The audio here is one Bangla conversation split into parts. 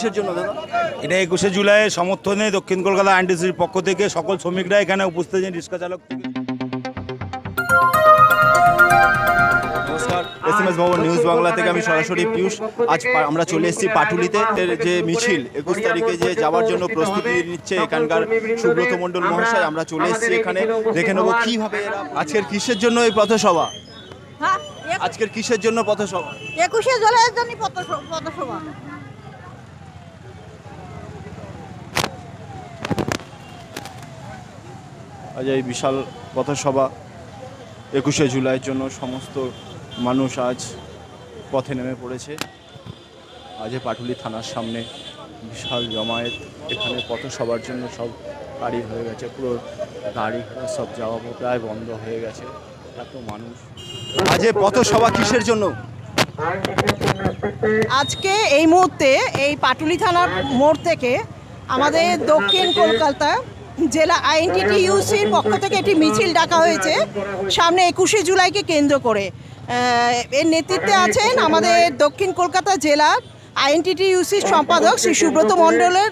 কিসের জন্য দাদা? এটা একুশে জুলাই সমর্থনে দক্ষিণ কলকাতা আইনটিসির পক্ষ থেকে সকল শ্রমিকরা এখানে উপস্থিত আছেন রিক্সা চালক নমস্কার। এস এম এস ভবন নিউজ বাংলা থেকে আমি সরাসরি পিয়ুষ আজ আমরা চলে এসেছি পাটুলিতে। যে মিছিল একুশ তারিখে যে যাওয়ার জন্য প্রস্তুতি নিচ্ছে এখানকার সুব্রত মণ্ডল মহাশয়। আমরা চলে এসেছি এখানে। দেখে নেব কীভাবে আজকের কিসের জন্য এই পথসভা? হ্যাঁ আজকের কিসের জন্য পথসভা? একুশে জুলাইয়ের জন্য পথসভা। আজ এই বিশাল পথসভা। একুশে জুলাইয়ের জন্য সমস্ত মানুষ আজ পথে নেমে পড়েছে। আজ পাটুলি থানার সামনে বিশাল জমায়েত। এখানে পথসভার জন্য সব গাড়ি হয়ে গেছে। পুরো গাড়ি সব যাওয়া প্রায় বন্ধ হয়ে গেছে। এত মানুষ। আজ পথসভা কিসের জন্য? আজকে এই মুহূর্তে এই পাটুলি থানার মোড় থেকে আমাদের দক্ষিণ কলকাতা জেলা আইএনটিটি ইউসির পক্ষ থেকে একটি মিছিল ডাকা হয়েছে সামনে একুশে জুলাইকে কেন্দ্র করে। এর নেতৃত্বে আছেন আমাদের দক্ষিণ কলকাতা জেলার আইএনটিটি ইউসির সম্পাদক শ্রী সুব্রত মণ্ডলের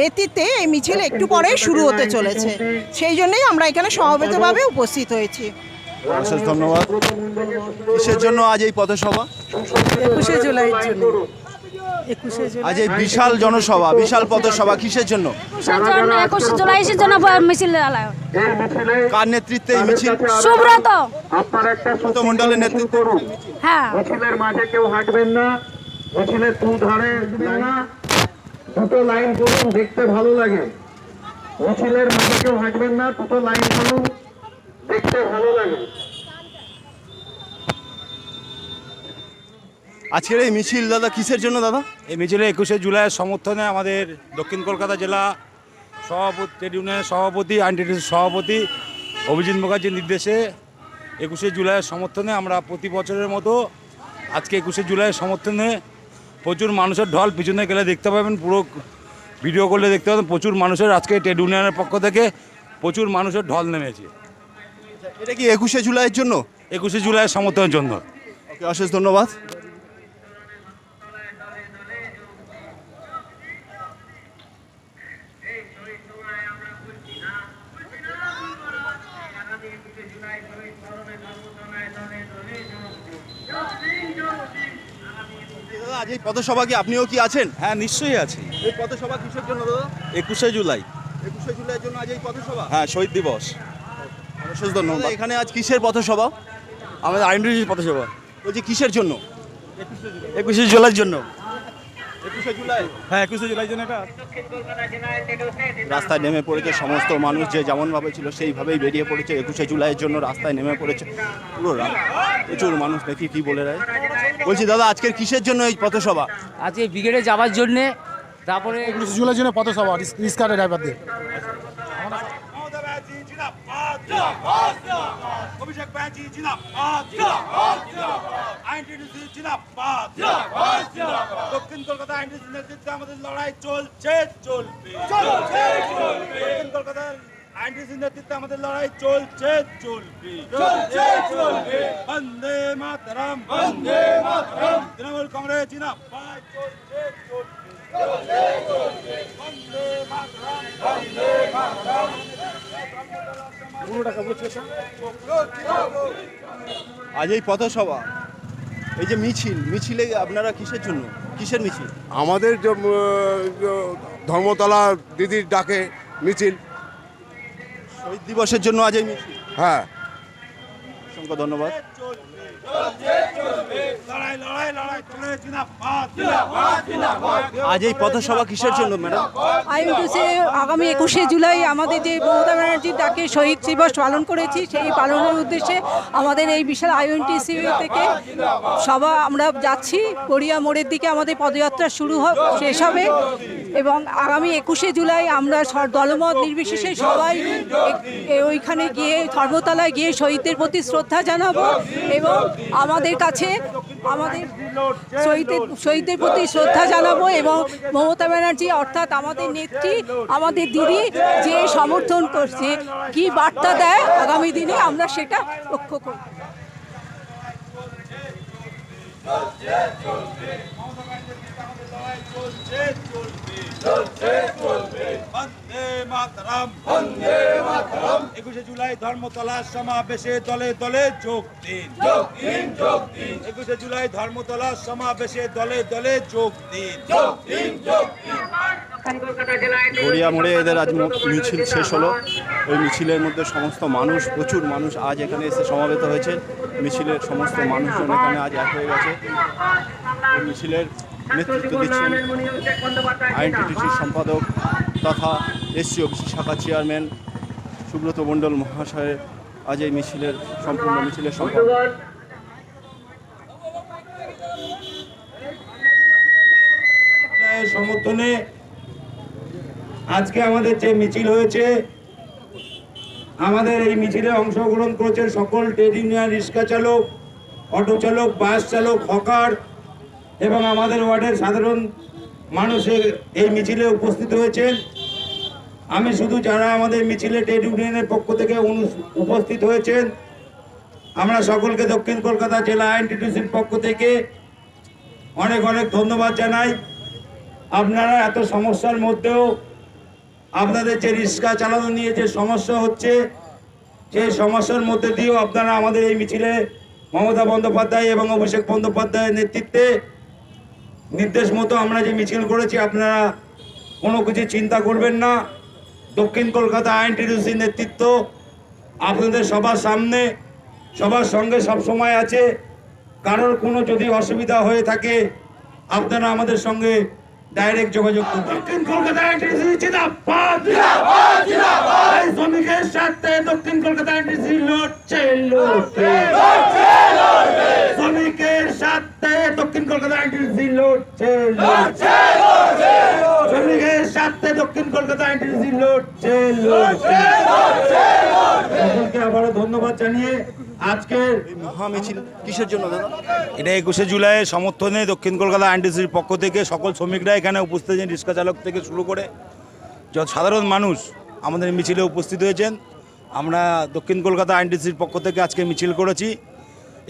নেতৃত্বে এই মিছিল একটু পরে শুরু হতে চলেছে। সেই জন্যই আমরা এখানে সমবেতভাবে উপস্থিত হয়েছি। অশেষ ধন্যবাদ। কিসের জন্য আজ এই পথসভা? একুশে জুলাইয়ের জন্য। একুশে জুলাই আজ এই বিশাল জনসভা বিশাল পথসভা কিসের জন্য? একুশে জন্য? মিছিল কার নেতৃত্বে এই মিছিল? সুব্রত। সুব্রত মণ্ডলের নেতৃত্বে। করুন। হ্যাঁ। মিছিলের মাঝে কেউ হাঁটবেন না। মিছিলের দু ধারে না। দুটো লাইন করুন দেখতে ভালো লাগে। মিছিলের মাঝে কেউ হাঁটবেন না দুটো লাইন করুন দেখতে ভালো লাগে। আজকের এই মিছিল দাদা কিসের জন্য দাদা? এই মিছিলে একুশে জুলাইয়ের সমর্থনে আমাদের দক্ষিণ কলকাতা জেলা সভাপতি ট্রেড ইউনিয়নের সভাপতি আইনটিসির সভাপতি অভিজিৎ মুখার্জির নির্দেশে একুশে জুলাইয়ের সমর্থনে আমরা প্রতি বছরের মতো আজকে একুশে জুলাইয়ের সমর্থনে প্রচুর মানুষের ঢল পিছনে গেলে দেখতে পাবেন পুরো ভিডিও করলে দেখতে পাবেন প্রচুর মানুষের আজকে ট্রেড ইউনিয়নের পক্ষ থেকে প্রচুর মানুষের ঢল নেমেছে। এটা কি একুশে জুলাইয়ের জন্য? একুশে জুলাইয়ের সমর্থনের জন্য। অশেষ ধন্যবাদ। আজ এই পথসভা কি আপনিও কি আছেন? হ্যাঁ নিশ্চয়ই আছে। এই পথসভা কিসের জন্য দাদা? একুশে জুলাই। একুশে জুলাইয়ের জন্য আজ এই পথসভা? হ্যাঁ শহীদ দিবস। অশেষ ধন্যবাদ। এখানে আজ কিসের পথসভা? আমাদের আইনডিসির পথসভা। বলছি কিসের জন্য? একুশে জুলাইয়ের জন্য। একুশে জুলাই? হ্যাঁ একুশে জুলাইয়ের জন্য এটা। রাস্তায় নেমে পড়েছে সমস্ত মানুষ যে যেমনভাবে ছিল সেইভাবেই বেরিয়ে পড়েছে। একুশে জুলাইয়ের জন্য রাস্তায় নেমে পড়েছে। পুরো প্রচুর মানুষ দেখি কি বলে রায় বলছি দাদা আজকের কিসের জন্য এই পথসভা? আজকে ব্রিগেডে যাওয়ার জন্যে তারপরে জুলাইয়ের জন্য পথসভা রিস্কারের ড্রাইভারদের অভিষেক ব্যানার্জি জিন্দাবাদ দক্ষিণ কলকাতা আইনটিসি নেতৃত্বে আমাদের লড়াই চলছে চলবে। দক্ষিণ কলকাতার আইনটিসি নেতৃত্বে আমাদের লড়াই চলছে চলবে। চলছে বন্দে মাতরম। তৃণমূল কংগ্রেস আজ এই পথসভা এই যে মিছিল মিছিলে আপনারা কিসের জন্য? কিসের মিছিল? আমাদের যে, যে ধর্মতলা দিদির ডাকে মিছিল। শহীদ দিবসের জন্য আজ এই মিছিল? হ্যাঁ। অসংখ্য ধন্যবাদ। আজ এই পথসভা কিসের জন্য, ম্যাডাম? আইএনটিসি আগামী একুশে জুলাই আমাদের যে মমতা ব্যানার্জির ডাকে শহীদ দিবস পালন করেছি, সেই পালনের উদ্দেশ্যে আমাদের এই বিশাল আইএনটিসি থেকে সভা আমরা যাচ্ছি। গড়িয়া মোড়ের দিকে আমাদের পদযাত্রা শুরু হ- শেষ হবে। এবং আগামী একুশে জুলাই আমরা দলমত নির্বিশেষে সবাই ওইখানে গিয়ে ধর্মতলায় গিয়ে শহীদদের প্রতি শ্রদ্ধা জানাব এবং আমাদের কাছে আমাদের শহীদদের শহীদদের প্রতি শ্রদ্ধা জানাব এবং মমতা ব্যানার্জি অর্থাৎ আমাদের নেত্রী, আমাদের দিদি যে সমর্থন করছে, কি বার্তা দেয় আগামী দিনে আমরা সেটা লক্ষ্য করব। চলছে চলবে চলছে চলবে বন্দে মাতরম বন্দে মাতরম একুশে জুলাই ধর্মতলার সমাবেশে দলে দলে যোগ দিন। যোগ দিন যোগ দিন। একুশে জুলাই ধর্মতলার সমাবেশে দলে দলে যোগ দিন। যোগ দিন যোগ দিন। গড়িয়া মোড়ে এদের আজ মিছিল শেষ হলো। ওই মিছিলের মধ্যে সমস্ত মানুষ প্রচুর মানুষ আজ এখানে এসে সমাবেত হয়েছে। মিছিলের সমস্ত মানুষজন এখানে আজ এক হয়ে গেছে। এই মিছিলের নেতৃত্ব দিচ্ছেন আইএনটিটিসির সম্পাদক তথা এসসি ওবিসি শাখা চেয়ারম্যান সুব্রত মণ্ডল মহাশয়ের আজ এই মিছিলের সম্পূর্ণ মিছিলের সম্পাদক এর সমর্থনে আজকে আমাদের যে মিছিল হয়েছে আমাদের এই মিছিলে অংশগ্রহণ করেছেন সকল ট্রেড ইউনিয়ন রিক্সা চালক অটো চালক বাস চালক হকার এবং আমাদের ওয়ার্ডের সাধারণ মানুষের এই মিছিলে উপস্থিত হয়েছেন। আমি শুধু যারা আমাদের মিছিলে ট্রেড ইউনিয়নের পক্ষ থেকে উপস্থিত হয়েছেন, আমরা সকলকে দক্ষিণ কলকাতা জেলা আইনটিটিউসির পক্ষ থেকে অনেক অনেক ধন্যবাদ জানাই। আপনারা এত সমস্যার মধ্যেও আপনাদের যে রিক্সা চালানো নিয়ে যে সমস্যা হচ্ছে সেই সমস্যার মধ্যে দিয়েও আপনারা আমাদের এই মিছিলে মমতা বন্দ্যোপাধ্যায় এবং অভিষেক বন্দ্যোপাধ্যায়ের নেতৃত্বে নির্দেশ মতো আমরা যে মিছিল করেছি, আপনারা কোনো কিছু চিন্তা করবেন না। দক্ষিণ কলকাতা আইন আইনটিডিউসির নেতৃত্ব, আপনাদের সবার সামনে, সবার সঙ্গে সব সময় আছে। কারোর কোনো যদি অসুবিধা হয়ে থাকে, আপনারা আমাদের সঙ্গে ডাইরেক্ট যোগাযোগ করুন। দক্ষিণ কলকাতা আইনটিসি জিন্দাবাদ। জিন্দাবাদ এই শ্রমিকের সাথে দক্ষিণ কলকাতা আইনটিসি লড়ছে লড়ছে। শ্রমিকের সাথে দক্ষিণ কলকাতা আইনটিসি লড়ছে লড়ছে শ্রমিকের সাথে দক্ষিণ কলকাতা আইনটিসি লড়ছে লড়ছে। সকলকে আবারও ধন্যবাদ জানিয়ে আজকের এই মহা কিসের জন্য দাদা? এটা একুশে জুলাইয়ের সমর্থনে দক্ষিণ কলকাতা আইনটিসির পক্ষ থেকে সকল শ্রমিকরা এখানে উপস্থিত হয়েছেন রিক্সা চালক থেকে শুরু করে যত সাধারণ মানুষ আমাদের মিছিলে উপস্থিত হয়েছেন। আমরা দক্ষিণ কলকাতা আইনটিসির পক্ষ থেকে আজকে মিছিল করেছি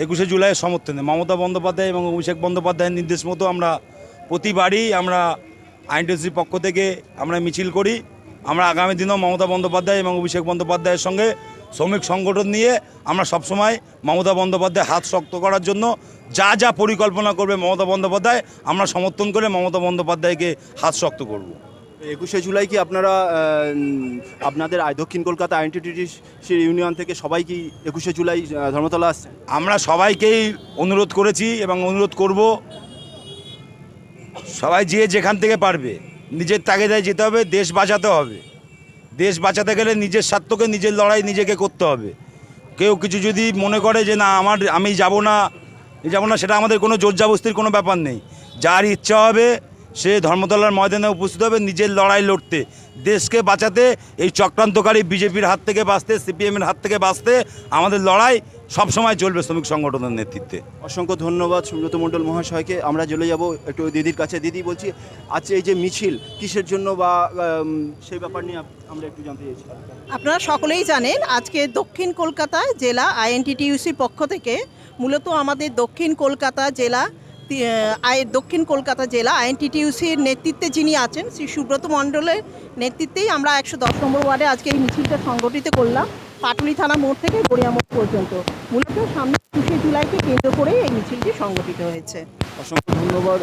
একুশে জুলাইয়ের সমর্থনে। মমতা বন্দ্যোপাধ্যায় এবং অভিষেক বন্দ্যোপাধ্যায়ের নির্দেশ মতো আমরা প্রতিবারই আমরা আইনটিসির পক্ষ থেকে আমরা মিছিল করি। আমরা আগামী দিনেও মমতা বন্দ্যোপাধ্যায় এবং অভিষেক বন্দ্যোপাধ্যায়ের সঙ্গে শ্রমিক সংগঠন নিয়ে আমরা সবসময় মমতা বন্দ্যোপাধ্যায় হাত শক্ত করার জন্য যা যা পরিকল্পনা করবে মমতা বন্দ্যোপাধ্যায় আমরা সমর্থন করে মমতা বন্দ্যোপাধ্যায়কে হাত শক্ত করব। একুশে জুলাই কি আপনারা আপনাদের দক্ষিণ কলকাতা আইনটিটিস ইউনিয়ন থেকে সবাই কি একুশে জুলাই ধর্মতলা আসছেন? আমরা সবাইকেই অনুরোধ করেছি এবং অনুরোধ করব সবাই যে যেখান থেকে পারবে নিজের তাগিদায় যেতে হবে দেশ বাঁচাতে হবে। দেশ বাঁচাতে গেলে নিজের স্বার্থকে, নিজের লড়াই নিজেকে করতে হবে। কেউ কিছু যদি মনে করে যে, না, আমার, আমি যাব না যাব না, সেটা আমাদের কোনো জোর জোরজাবস্তির কোনো ব্যাপার নেই। যার ইচ্ছা হবে, সে ধর্মতলার ময়দানে উপস্থিত হবে নিজের লড়াই লড়তে। দেশকে বাঁচাতে, এই চক্রান্তকারী বিজেপির হাত থেকে বাঁচতে, সিপিএমের হাত থেকে বাঁচতে আমাদের লড়াই সবসময় চলবে শ্রমিক সংগঠনের নেতৃত্বে। অসংখ্য ধন্যবাদ সুব্রত মণ্ডল মহাশয়কে। আমরা চলে যাব একটু দিদির কাছে। দিদি বলছি আজকে এই যে মিছিল কিসের জন্য বা সেই ব্যাপার নিয়ে আমরা একটু জানতে চাইছি। আপনারা সকলেই জানেন আজকে দক্ষিণ কলকাতা জেলা আইএনটিটিউসির পক্ষ থেকে মূলত আমাদের দক্ষিণ কলকাতা জেলা দক্ষিণ কলকাতা জেলা আইএনটিটিউসির নেতৃত্বে যিনি আছেন শ্রী সুব্রত মণ্ডলের নেতৃত্বেই আমরা একশো দশ নম্বর ওয়ার্ডে আজকে এই মিছিলটা সংগঠিত করলাম। পাটুলি থানা মোড় থেকে গড়িয়া মোড় পর্যন্ত। মূলত সামনে একুশে জুলাইকে কেন্দ্র করে এই মিছিলটি সংগঠিত হয়েছে। অসংখ্য ধন্যবাদ।